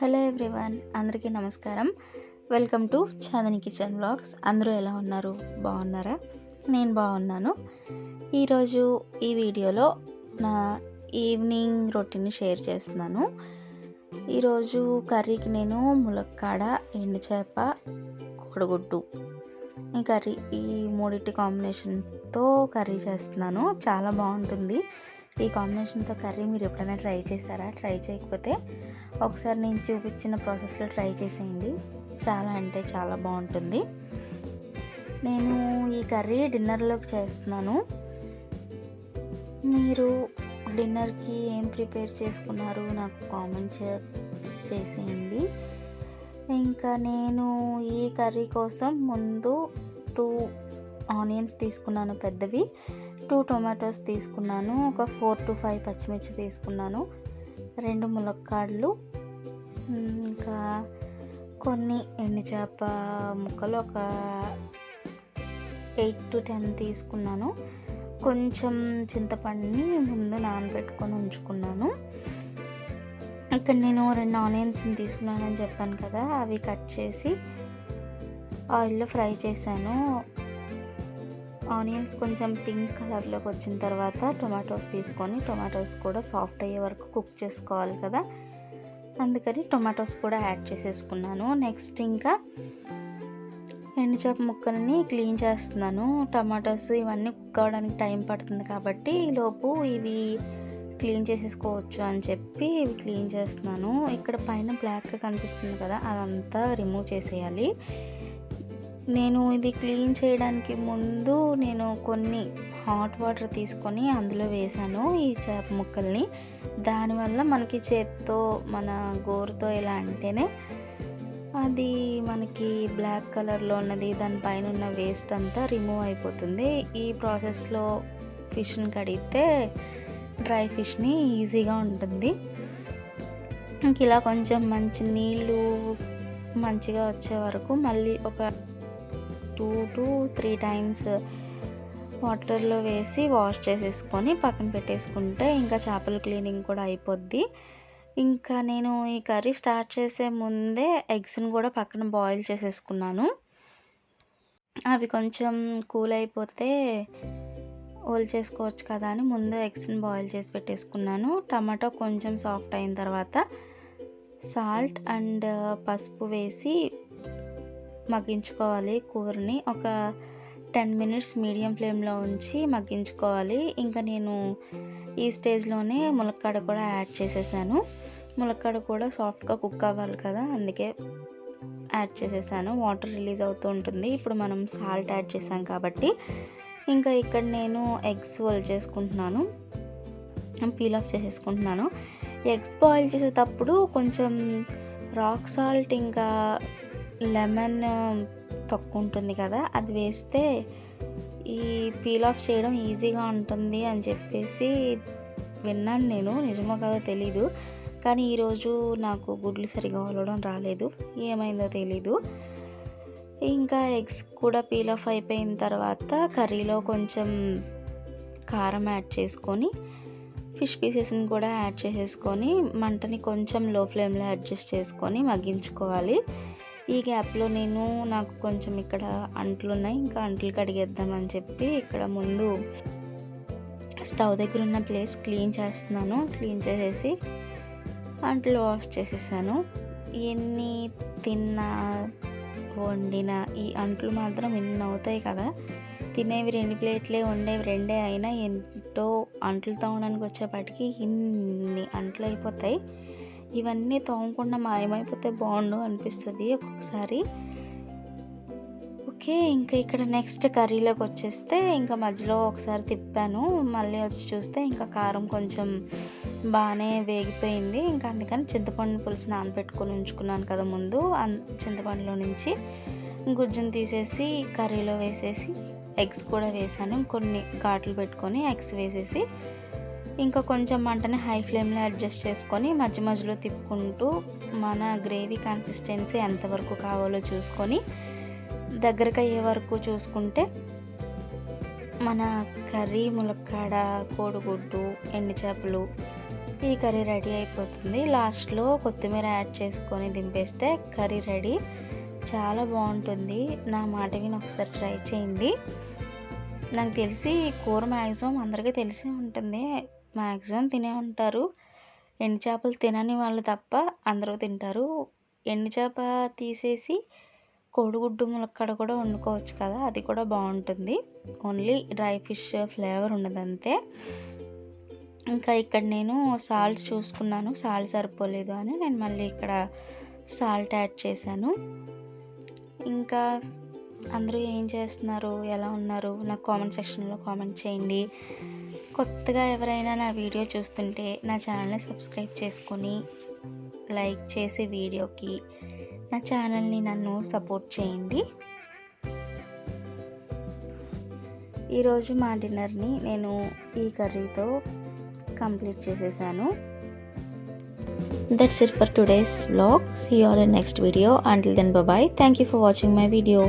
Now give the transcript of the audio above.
Hello everyone అందరికీ నమస్కారం. Welcome to Chandni kitchen blogs అందరూ ఎలా ఉన్నారు? బాగున్నారా? నేను బాగున్నాను. ఈరోజు ఈ వీడియోలో నా ఈవినింగ్ రొటీన్ షేర్ చేస్తున్నాను. ఈరోజు కర్రీకి నేను ములక్కాడ ఎండు చేప కోడిగుడ్డు. ఈ కర్రీ ఈ మూడింటి కాంబినేషన్స్తో కర్రీ చేస్తున్నాను. చాలా బాగుంటుంది. ఈ కాంబినేషన్తో కర్రీ మీరు ఎప్పుడైనా ట్రై చేశారా? ట్రై చేయకపోతే ఒకసారి నేను చూపించిన ప్రాసెస్లో ట్రై చేసేయండి. చాలా అంటే చాలా బాగుంటుంది. నేను ఈ కర్రీ డిన్నర్లోకి చేస్తున్నాను. మీరు డిన్నర్కి ఏం ప్రిపేర్ చేసుకున్నారు? నాకు కామెంట్ చేసేయండి. ఇంకా నేను ఈ కర్రీ కోసం ముందు టూ ఆనియన్స్ తీసుకున్నాను పెద్దవి. టూ టొమాటోస్ తీసుకున్నాను. ఒక ఫోర్ టు ఫైవ్ పచ్చిమిర్చి తీసుకున్నాను. రెండు ములక్కాడలు. ఇంకా కొన్ని ఎండు చేప ముక్కలు. ఒక ఎయిట్ టు టెన్ తీసుకున్నాను. కొంచెం చింతపండుని ముందు నానబెట్టుకొని ఉంచుకున్నాను. ఇక్కడ నేను రెండు ఆనియన్స్ని తీసుకున్నానని చెప్పాను కదా అవి కట్ చేసి ఆయిల్లో ఫ్రై చేశాను. ఆనియన్స్ కొంచెం పింక్ కలర్లోకి వచ్చిన తర్వాత టొమాటోస్ తీసుకొని టొమాటోస్ కూడా సాఫ్ట్ అయ్యే వరకు కుక్ చేసుకోవాలి కదా. అందుకని టొమాటోస్ కూడా యాడ్ చేసేసుకున్నాను. నెక్స్ట్ ఇంకా ఎండుచేప ముక్కల్ని క్లీన్ చేస్తున్నాను. టమాటోస్ ఇవన్నీ కుక్ అవ్వడానికి టైం పడుతుంది కాబట్టి లోపు ఇవి క్లీన్ చేసేసుకోవచ్చు అని చెప్పి ఇవి క్లీన్ చేస్తున్నాను. ఇక్కడ పైన బ్లాక్గా కనిపిస్తుంది కదా అదంతా రిమూవ్ చేసేయాలి. నేను ఇది క్లీన్ చేయడానికి ముందు నేను కొన్ని హాట్ వాటర్ తీసుకొని అందులో వేసాను ఈ చేప ముక్కల్ని. దానివల్ల మనకి చేత్తో మన గోరుతో ఇలా అంటేనే అది మనకి బ్లాక్ కలర్లో ఉన్నది దానిపైన ఉన్న వేస్ట్ అంతా రిమూవ్ అయిపోతుంది. ఈ ప్రాసెస్లో ఫిష్ని కడిగితే డ్రై ఫిష్ని ఈజీగా ఉంటుంది. ఇంక ఇలా కొంచెం మంచి నీళ్ళు మంచిగా వచ్చే వరకు మళ్ళీ ఒక టూ టు త్రీ టైమ్స్ వాటర్లో వేసి వాష్ చేసేసుకొని పక్కన పెట్టేసుకుంటే ఇంకా చేపల క్లీనింగ్ కూడా అయిపోద్ది. ఇంకా నేను ఈ కర్రీ స్టార్ట్ చేసే ముందే ఎగ్స్ని కూడా పక్కన బాయిల్ చేసేసుకున్నాను. అవి కొంచెం కూల్ అయిపోతే ఓల్ చేసుకోవచ్చు కదా అని ముందు ఎగ్స్ని బాయిల్ చేసి పెట్టేసుకున్నాను. టమాటో కొంచెం సాఫ్ట్ అయిన తర్వాత సాల్ట్ అండ్ పసుపు వేసి మగ్గించుకోవాలి కూరని. ఒక టెన్ మినిట్స్ మీడియం ఫ్లేమ్లో ఉంచి మగ్గించుకోవాలి. ఇంకా నేను ఈ స్టేజ్లోనే ములక్కాడ కూడా యాడ్ చేసేసాను. ములక్కాడ కూడా సాఫ్ట్గా కుక్ అవ్వాలి కదా అందుకే యాడ్ చేసేసాను. వాటర్ రిలీజ్ అవుతూ ఉంటుంది. ఇప్పుడు మనం సాల్ట్ యాడ్ చేసాం కాబట్టి ఇంకా ఇక్కడ నేను ఎగ్స్ బాయిల్ చేసుకుంటున్నాను. పీల్ ఆఫ్ చేసేసుకుంటున్నాను. ఎగ్స్ బాయిల్ చేసేటప్పుడు కొంచెం రాక్ సాల్ట్ ఇంకా లెమన్ తక్కువ ఉంటుంది కదా అది వేస్తే ఈ పీల్ ఆఫ్ చేయడం ఈజీగా ఉంటుంది అని చెప్పేసి విన్నాను నేను. నిజమో కదా తెలీదు. కానీ ఈరోజు నాకు గుడ్లు సరిగా వలవడం రాలేదు. ఏమైందో తెలీదు. ఇంకా ఎగ్స్ కూడా పీల్ ఆఫ్ అయిపోయిన తర్వాత కర్రీలో కొంచెం కారం యాడ్ చేసుకొని ఫిష్ పీసెస్ని కూడా యాడ్ చేసేసుకొని మంటని కొంచెం లో ఫ్లేమ్లో అడ్జస్ట్ చేసుకొని మగ్గించుకోవాలి. ఈ గ్యాప్లో నేను నాకు కొంచెం ఇక్కడ అంట్లు ఉన్నాయి ఇంకా అంట్లు కడిగేద్దామని చెప్పి ఇక్కడ ముందు స్టవ్ దగ్గర ఉన్న ప్లేస్ క్లీన్ చేస్తున్నాను. క్లీన్ చేసేసి అంట్లు వాష్ చేసేసాను. ఎన్ని తిన్నా వండిన ఈ అంట్లు మాత్రం ఎన్ని అవుతాయి కదా? తినేవి రెండు ప్లేట్లే వండేవి రెండే. అయినా ఎంతో అంట్లు తోమడానికి వచ్చేపాటికి ఇన్ని అంట్లు అయిపోతాయి ఇవన్నీ తోమకుండా మాయమైపోతే బాగుండు అనిపిస్తుంది ఒక్కొక్కసారి. ఓకే ఇంకా ఇక్కడ నెక్స్ట్ కర్రీలోకి వచ్చేస్తే ఇంకా మధ్యలో ఒకసారి తిప్పాను. మళ్ళీ వచ్చి చూస్తే ఇంకా కారం కొంచెం బాగానే వేగిపోయింది. ఇంకా అందుకని చింతపండు పులుసు నానబెట్టుకొని ఉంచుకున్నాను కదా ముందు. చింతపండులో నుంచి గుజ్జును తీసేసి కర్రీలో వేసేసి ఎగ్స్ కూడా వేసాను. కొన్ని ఘాట్లు పెట్టుకొని ఎగ్స్ వేసేసి ఇంకా కొంచెం మంటని హై ఫ్లేమ్లో అడ్జస్ట్ చేసుకొని మధ్య మధ్యలో తిప్పుకుంటూ మన గ్రేవీ కన్సిస్టెన్సీ ఎంతవరకు కావాలో చూసుకొని దగ్గరకు అయ్యే వరకు చూసుకుంటే మన కర్రీ ములక్కాడ కోడిగుడ్డు ఎండు చేపలు ఈ కర్రీ రెడీ అయిపోతుంది. లాస్ట్లో కొత్తిమీర యాడ్ చేసుకొని దింపేస్తే కర్రీ రెడీ. చాలా బాగుంటుంది. నా మాట విని ఒకసారి ట్రై చేయండి. నాకు తెలిసి కూర మ్యాక్సిమం అందరికీ తెలిసే ఉంటుంది. మ్యాక్సిమం తినే ఉంటారు. ఎండు చేపలు తినని వాళ్ళు తప్ప అందరూ తింటారు. ఎండు చేప తీసేసి కోడిగుడ్డు ములక్కాడ కూడా వండుకోవచ్చు కదా అది కూడా బాగుంటుంది. ఓన్లీ డ్రై ఫిష్ ఫ్లేవర్ ఉండదు అంతే ఇంకా ఇక్కడ నేను సాల్ట్ చూసుకున్నాను సాల్ట్ సరిపోలేదు అని నేను మళ్ళీ ఇక్కడ సాల్ట్ యాడ్ చేశాను. ఇంకా అందరూ ఏం చేస్తున్నారు ఎలా ఉన్నారు నాకు కామెంట్ సెక్షన్లో కామెంట్ చేయండి. కొత్తగా ఎవరైనా నా వీడియో చూస్తుంటే నా ఛానల్ని సబ్స్క్రైబ్ చేసుకొని లైక్ చేసి వీడియోకి నా ఛానల్ని నన్ను సపోర్ట్ చేయండి. ఈరోజు మా డిన్నర్ని నేను ఈ కర్రీతో కంప్లీట్ చేసేసాను. That's it for today's blog see all in next video until then bye thank you for watching my video